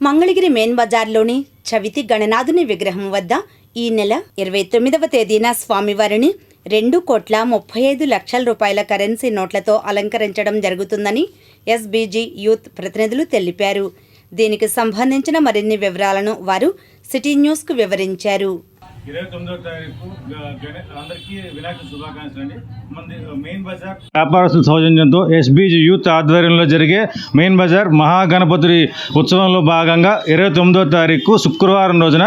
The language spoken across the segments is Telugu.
మంగళగిరి మెయిన్ బజార్లోని చవితి గణనాథుని విగ్రహం వద్ద ఈ నెల ఇరవై తొమ్మిదవ తేదీన స్వామివారిని రెండు కోట్ల ముప్పై ఐదు లక్షల రూపాయల కరెన్సీ నోట్లతో అలంకరించడం జరుగుతుందని ఎస్బీజీ యూత్ ప్రతినిధులు తెలిపారు. దీనికి సంబంధించిన మరిన్ని వివరాలను వారు సిటీ న్యూస్కు వివరించారు. వ్యాపారస్తుల సౌజన్యంతో ఎస్బీజీ యూత్ ఆధ్వర్యంలో జరిగే మెయిన్ బజార్ మహాగణపతి ఉత్సవంలో భాగంగా ఇరవై తొమ్మిదో తారీఖు శుక్రవారం రోజున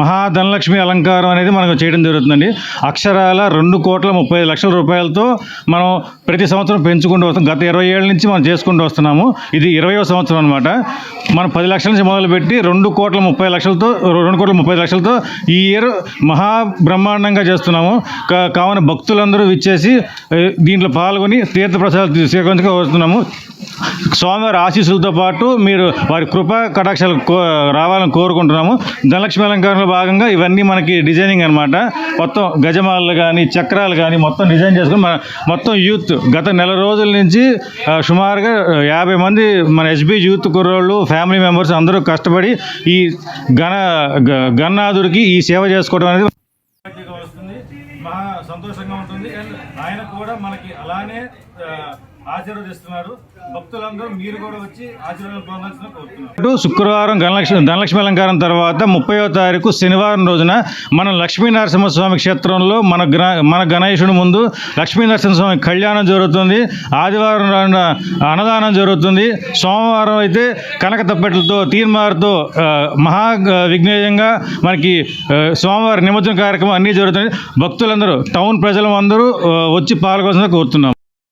మహాధనలక్ష్మి అలంకారం అనేది మనకు చేయడం జరుగుతుందండి. అక్షరాల రెండు కోట్ల ముప్పై లక్షల రూపాయలతో మనం ప్రతి సంవత్సరం పెంచుకుంటూ వస్తాం. గత ఇరవై ఏళ్ళ నుంచి మనం చేసుకుంటూ వస్తున్నాము. ఇది ఇరవయో సంవత్సరం అనమాట మనం పది లక్షల నుంచి మొదలుపెట్టి రెండు కోట్ల ముప్పై లక్షలతో రెండు కోట్ల ముప్పై లక్షలతో ఈ ఇయర్ మహా బ్రహ్మాండంగా చేస్తున్నాము. కా- కావున భక్తులందరూ విచ్చేసి దీంట్లో పాల్గొని తీర్థప్రసాదాలు స్వీకరించక వస్తున్నాము. స్వామివారి ఆశీస్సులతో పాటు మీరు వారి కృప కటాక్షాలు కో రావాలని కోరుకుంటున్నాము. ధనలక్ష్మి అలంకారంలో భాగంగా ఇవన్నీ మనకి డిజైనింగ్ అనమాట మొత్తం గజమాలలు కానీ చక్రాలు కానీ మొత్తం డిజైన్ చేసుకుని మన మొత్తం యూత్. గత నెల రోజుల నుంచి సుమారుగా యాభై మంది మన ఎస్బీ యూత్ కుర్రోళ్ళు ఫ్యామిలీ మెంబర్స్ అందరూ కష్టపడి ఈ గణ గ- ఈ సేవ తీసుకోవడం అనేది వస్తుంది మహా సంతోషంగా ఉంటుంది. అండ్ ఆయన కూడా మనకి అలానే ఆశీర్వదిస్తున్నారు. భక్తులందరూ మీరు కూడా వచ్చి ఆశీర్వాదం పొందాల్సిన కోరుతున్నారు అటు శుక్రవారం ధనలక్ష్మి ధనలక్ష్మి అలంకారం తర్వాత ముప్పయో తారీఖు శనివారం రోజున మన లక్ష్మీ నరసింహస్వామి క్షేత్రంలో మన మన గణేశుని ముందు లక్ష్మీ నరసింహస్వామి కళ్యాణం జరుగుతుంది. ఆదివారం అన్నదానం జరుగుతుంది. సోమవారం అయితే కనక తప్పెట్లతో తీర్మార్తో మహా విఘ్నేయంగా మనకి సోమవారం నిమజ్జన కార్యక్రమం అన్నీ జరుగుతుంది భక్తులందరూ టౌన్ ప్రజలందరూ వచ్చి పాల్గొన కోరుతున్నాం.